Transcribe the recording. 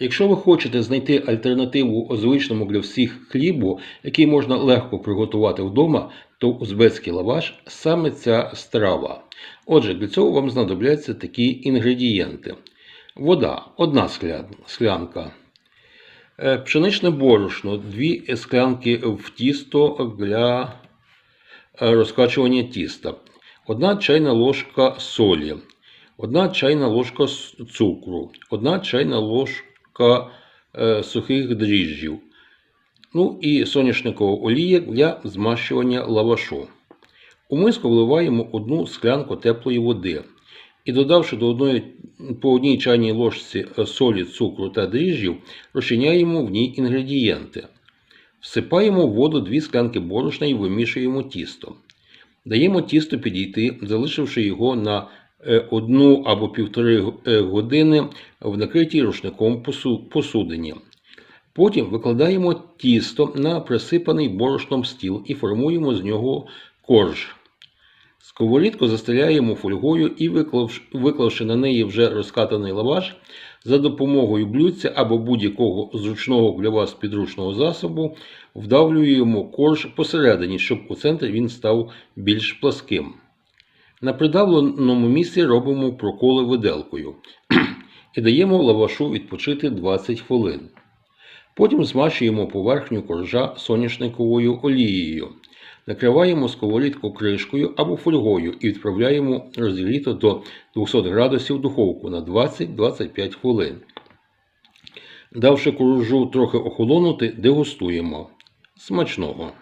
Якщо ви хочете знайти альтернативу звичному для всіх хлібу, який можна легко приготувати вдома, то узбецький лаваш саме ця страва. Отже, для цього вам знадобляться такі інгредієнти: вода 1 скля- склянка, е, пшеничне борошно 2 склянки в тісто для е, розкачування тіста, 1 чайна ложка солі, 1 чайна ложка цукру, 1 чайна ложка сухих дріжджів, ну і соняшникова олія для змащування лавашу. У миску вливаємо одну склянку теплої води і, додавши до одної, по одній чайній ложці е, солі, цукру та дріжджів, розчиняємо в ній інгредієнти. Всипаємо в воду 2 склянки борошна і вимішуємо тісто. Даємо тісто підійти, залишивши його на е, одну або півтори е, години в накритій рушником посу- посудині. Потім викладаємо тісто на присипаний борошном стіл і формуємо з нього корж. Сковорідку застеляємо фольгою і, виклавши на неї вже розкатаний лаваш, за допомогою блюдця або будь-якого зручного для вас підручного засобу вдавлюємо корж посередині, щоб у центрі він став більш пласким. На придавленому місці робимо проколи виделкою і даємо лавашу відпочити 20 хвилин. Потім змащуємо поверхню коржа соняшниковою олією. Накриваємо сковорідку кришкою або фольгою і відправляємо розігріто до 200 градусів духовку на 20-25 хвилин. Давши коржу трохи охолонути, дегустуємо. Смачного!